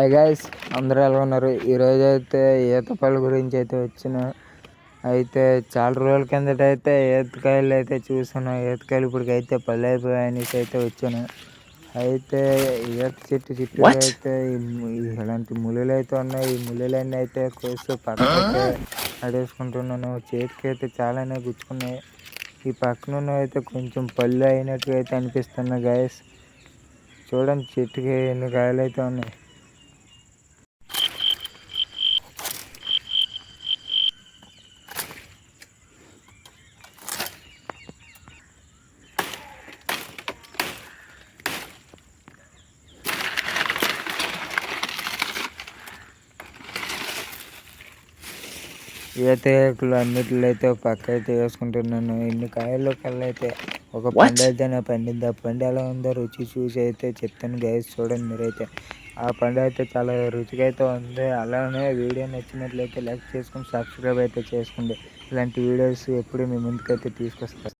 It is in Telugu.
హాయ్ గాయస్ అందరూ ఎలా ఉన్నారు? ఈరోజు అయితే ఈత పళ్ళ గురించి అయితే వచ్చిన. అయితే చాలా రోజుల కిందట అయితే ఈతకాయలు అయితే చూసాను. ఈతకాయలు ఇప్పటికైతే పళ్ళు అయిపోయాయి అనేసి అయితే వచ్చాను. అయితే ఈత చెట్టు చుట్టూ అయితే ఇలాంటి ముళ్ళు అయితే ఉన్నాయి. ఈ ముళ్ళులన్నీ అయితే కోసి పక్కకి అడేసుకుంటున్నాను చేతికి అయితే చాలానే గుచ్చుకున్నాయి. ఈ పక్కన అయితే కొంచెం పళ్ళు అయినట్టుగా అయితే అనిపిస్తున్నాయి గాయస్ చూడండి చెట్టుకి ఎన్ని కాయలు అయితే ఉన్నాయి. ఈతలు అన్నిటిలో అయితే ఒక పక్క అయితే వేసుకుంటున్నాను. ఇన్ని కాయల్లో కల్లా అయితే ఒక పండు అయితే నా పండింది? ఆ పండు ఎలా ఉందో రుచి చూసి అయితే చెప్తాను గైస్ చూడండి మీరైతే. ఆ పండు అయితే చాలా రుచిగా అయితే ఉంది. అలానే వీడియో నచ్చినట్లయితే లైక్ చేసుకుని సబ్స్క్రైబ్ అయితే చేసుకోండి. ఇలాంటి వీడియోస్ ఎప్పుడు మీ ముందుకైతే తీసుకొస్తాను